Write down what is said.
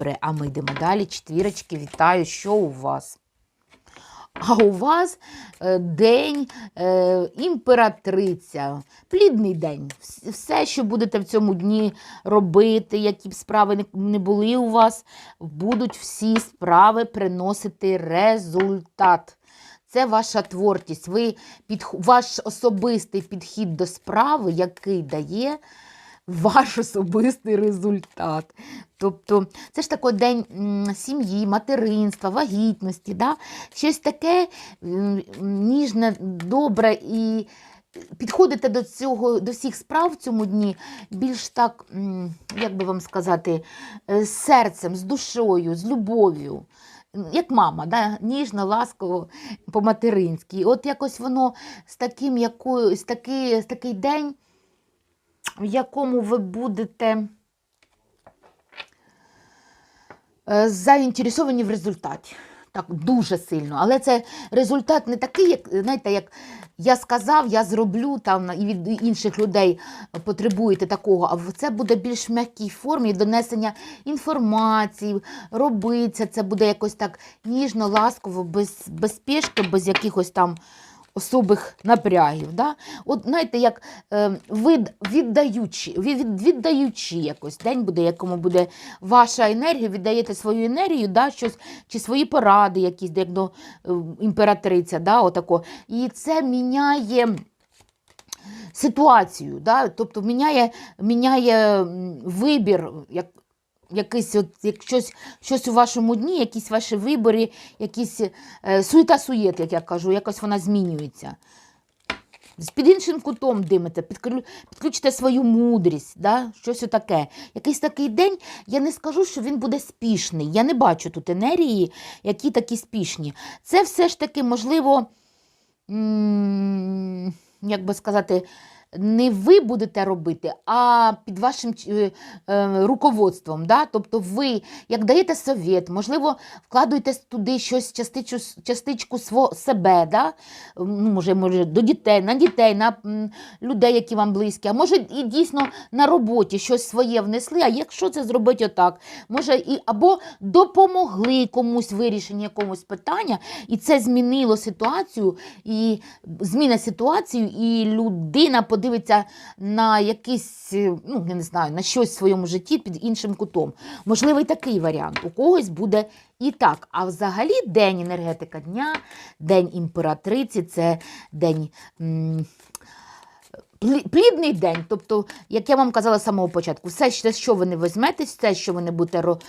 Добре, а ми йдемо далі. Четвірочки, вітаю, що у вас? А у вас е, день е, імператриця, плідний день. Все, що будете в цьому дні робити, які б справи не, були у вас, будуть всі справи приносити результат. Це ваша творчість. Ви підх... Ваш особистий підхід до справи, який дає ваш особистий результат. Тобто, це ж такий день сім'ї, материнства, вагітності, да? щось таке ніжне, добре і підходите до цього, до всіх справ в цьому дні більш так, як би вам сказати, е, з серцем, з душою, з любов'ю. Як мама, да? ніжно, ласково, по-материнськи. От якось воно з таким, якою, з такий, з такий день, в якому ви будете е, заінтересовані в результаті. Так, дуже сильно. Але це результат не такий, як знаєте, як я сказав, я зроблю там і від інших людей потребуєте такого. А це буде більш в м'якій формі донесення інформації, робиться. Це буде якось так ніжно, ласково, без, без спішки, без якихось там особих напрягів. Да? От знаєте, як е, від, віддаючи, від, віддаючи якось день буде, якому буде ваша енергія, віддаєте свою енергію, да, щось, чи свої поради, якісь, як до е, імператриця, да, отако. І це міняє. Ситуацію, да? тобто міняє, міняє вибір, як, якийсь от, як щось, щось у вашому дні, якісь ваші вибори, якісь е, суєта-суєт, як я кажу, якось вона змінюється. Під іншим кутом димите, підключите свою мудрість, да? щось отаке. Якийсь такий день, я не скажу, що він буде спішний. Я не бачу тут енергії, які такі спішні. Це все ж таки, можливо, як би сказати, не ви будете робити, а під вашим е, е, руководством. Да? Тобто ви, як даєте совет, можливо, вкладуєте туди щось, частичку, частичку сво, себе, да? ну, може, може, до дітей, на дітей, на людей, які вам близькі, а може і дійсно на роботі щось своє внесли. А якщо це зробити отак, може і або допомогли комусь вирішенні якогось питання, і це змінило ситуацію, і зміна ситуацію, і людина подивиться на якийсь, е, ну я не знаю, на щось в своєму житті під іншим кутом. Можливо, і такий варіант. У когось буде і так. А взагалі день енергетика дня, день імператриці, це день. Плідний день, тобто, як я вам казала з самого початку, все, що ви не візьметесь, все, що ви не будете робити,